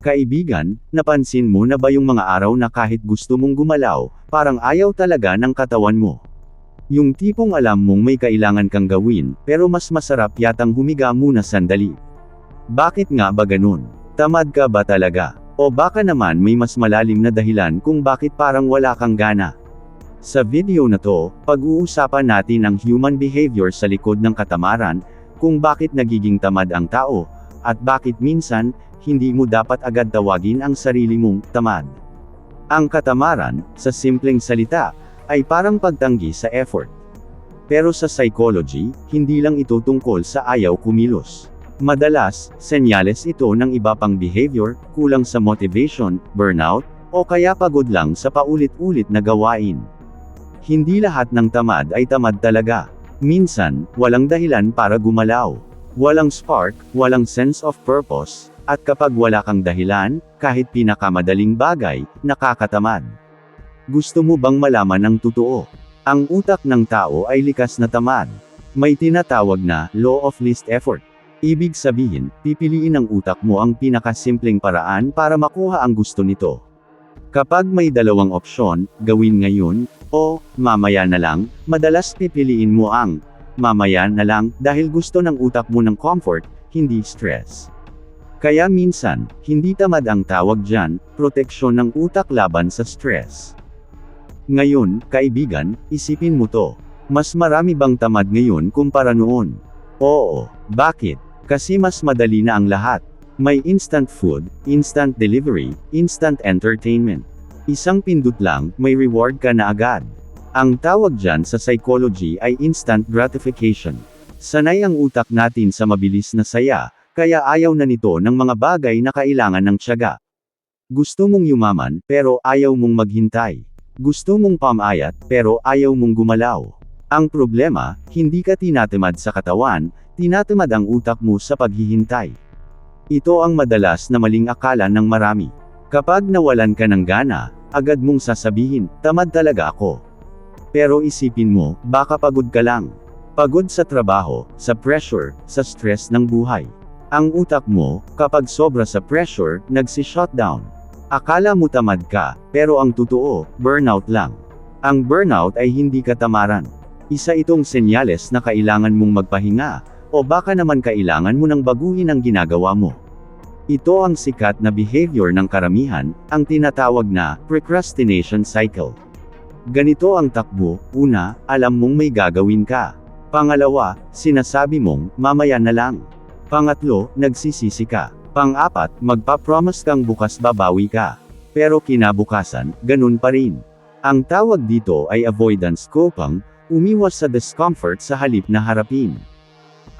Kaibigan, napansin mo na ba yung mga araw na kahit gusto mong gumalaw, parang ayaw talaga ng katawan mo? Yung tipong alam mong may kailangan kang gawin, pero mas masarap yatang humiga muna sandali. Bakit nga ba ganun? Tamad ka ba talaga? O baka naman may mas malalim na dahilan kung bakit parang wala kang gana? Sa video na to, pag-uusapan natin ang human behavior sa likod ng katamaran, kung bakit nagiging tamad ang tao, at bakit minsan, hindi mo dapat agad tawagin ang sarili mong tamad. Ang katamaran, sa simpleng salita, ay parang pagtanggi sa effort. Pero sa psychology, hindi lang ito tungkol sa ayaw kumilos. Madalas, senyales ito ng iba pang behavior, kulang sa motivation, burnout, o kaya pagod lang sa paulit-ulit na gawain. Hindi lahat ng tamad ay tamad talaga. Minsan, walang dahilan para gumalaw. Walang spark, walang sense of purpose, at kapag wala kang dahilan, kahit pinakamadaling bagay, nakakatamad. Gusto mo bang malaman ang totoo? Ang utak ng tao ay likas na tamad. May tinatawag na law of least effort. Ibig sabihin, pipiliin ng utak mo ang pinakasimpleng paraan para makuha ang gusto nito. Kapag may dalawang opsyon, gawin ngayon, o mamaya na lang, madalas pipiliin mo ang mamaya na lang dahil gusto ng utak mo ng comfort, hindi stress. Kaya minsan, hindi tamad ang tawag dyan, proteksyon ng utak laban sa stress. Ngayon, kaibigan, isipin mo to. Mas marami bang tamad ngayon kumpara noon? Oo. Bakit? Kasi mas madali na ang lahat. May instant food, instant delivery, instant entertainment. Isang pindot lang, may reward ka na agad. Ang tawag dyan sa psychology ay instant gratification. Sanay ang utak natin sa mabilis na saya, kaya ayaw na nito ng mga bagay na kailangan ng tiyaga. Gusto mong yumaman, pero ayaw mong maghintay. Gusto mong pamayat, pero ayaw mong gumalaw. Ang problema, hindi ka tinatamad sa katawan, tinatamad ang utak mo sa paghihintay. Ito ang madalas na maling akala ng marami. Kapag nawalan ka ng gana, agad mong sasabihin, tamad talaga ako. Pero isipin mo, baka pagod ka lang. Pagod sa trabaho, sa pressure, sa stress ng buhay. Ang utak mo, kapag sobra sa pressure, nagsi-shutdown. Akala mo tamad ka, pero ang totoo, burnout lang. Ang burnout ay hindi katamaran. Isa itong senyales na kailangan mong magpahinga, o baka naman kailangan mo nang baguhin ang ginagawa mo. Ito ang sikat na behavior ng karamihan, ang tinatawag na procrastination cycle. Ganito ang takbo, una, alam mong may gagawin ka. Pangalawa, sinasabi mong, mamaya na lang. Pangatlo, nagsisisi ka. Pang-apat, magpa-promise kang bukas babawi ka. Pero kinabukasan, ganun pa rin. Ang tawag dito ay avoidance coping, umiwas sa discomfort sa halip na harapin.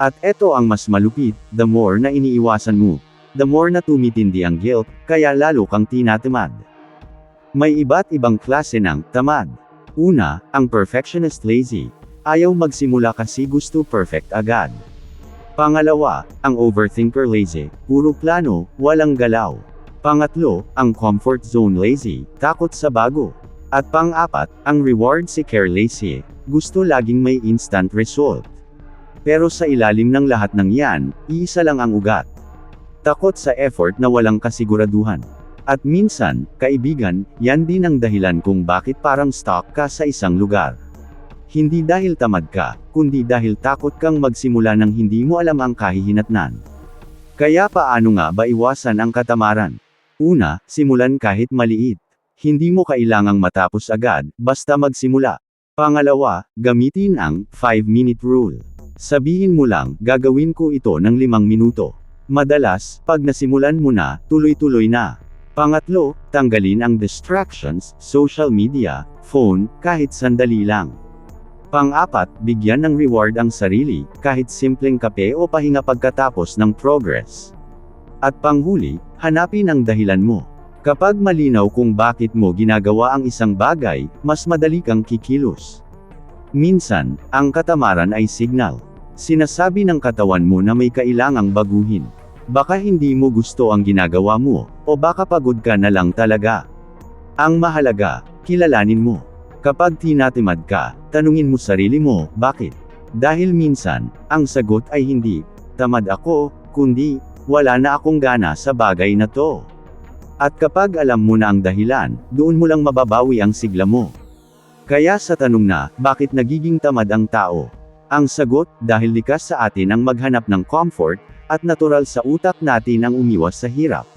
At eto ang mas malupit, the more na iniiwasan mo, the more na tumitindi ang guilt, kaya lalo kang tinatamad. May iba't ibang klase ng tamad. Una, ang perfectionist lazy. Ayaw magsimula kasi gusto perfect agad. Pangalawa, ang overthinker lazy, puro plano, walang galaw. Pangatlo, ang comfort zone lazy, takot sa bago. At pang-apat, ang reward seeker lazy, gusto laging may instant result. Pero sa ilalim ng lahat ng yan, iisa lang ang ugat. Takot sa effort na walang kasiguraduhan. At minsan, kaibigan, yan din ang dahilan kung bakit parang stuck ka sa isang lugar. Hindi dahil tamad ka, kundi dahil takot kang magsimula ng hindi mo alam ang kahihinatnan. Kaya paano nga ba iwasan ang katamaran? Una, simulan kahit maliit. Hindi mo kailangang matapos agad, basta magsimula. Pangalawa, gamitin ang 5-minute rule. Sabihin mo lang, gagawin ko ito ng 5 minuto. Madalas, pag nasimulan mo na, tuloy-tuloy na. Pangatlo, tanggalin ang distractions, social media, phone, kahit sandali lang. Pang-apat, bigyan ng reward ang sarili, kahit simpleng kape o pahinga pagkatapos ng progress. At panghuli, hanapin ang dahilan mo. Kapag malinaw kung bakit mo ginagawa ang isang bagay, mas madali kang kikilos. Minsan, ang katamaran ay signal. Sinasabi ng katawan mo na may kailangang baguhin. Baka hindi mo gusto ang ginagawa mo, o baka pagod ka na lang talaga. Ang mahalaga, kilalanin mo. Kapag tinatimad ka, tanungin mo sarili mo, bakit? Dahil minsan, ang sagot ay hindi, tamad ako, kundi, wala na akong gana sa bagay na to. At kapag alam mo na ang dahilan, doon mo lang mababawi ang sigla mo. Kaya sa tanong na, bakit nagiging tamad ang tao? Ang sagot, dahil likas sa atin ang maghanap ng comfort, at natural sa utak natin ang umiwas sa hirap.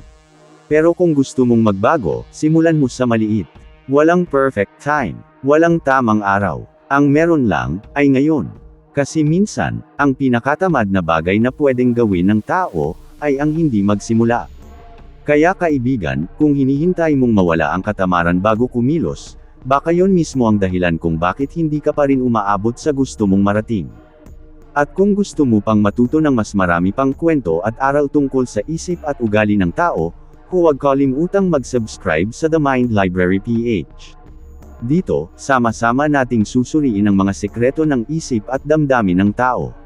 Pero kung gusto mong magbago, simulan mo sa maliit. Walang perfect time. Walang tamang araw. Ang meron lang, ay ngayon. Kasi minsan, ang pinakatamad na bagay na pwedeng gawin ng tao, ay ang hindi magsimula. Kaya kaibigan, kung hinihintay mong mawala ang katamaran bago kumilos, baka yon mismo ang dahilan kung bakit hindi ka pa rin umaabot sa gusto mong marating. At kung gusto mo pang matuto ng mas marami pang kwento at aral tungkol sa isip at ugali ng tao, huwag kalimutang mag-subscribe sa The Mind Library PH. Dito, sama-sama nating susuriin ang mga sekreto ng isip at damdamin ng tao.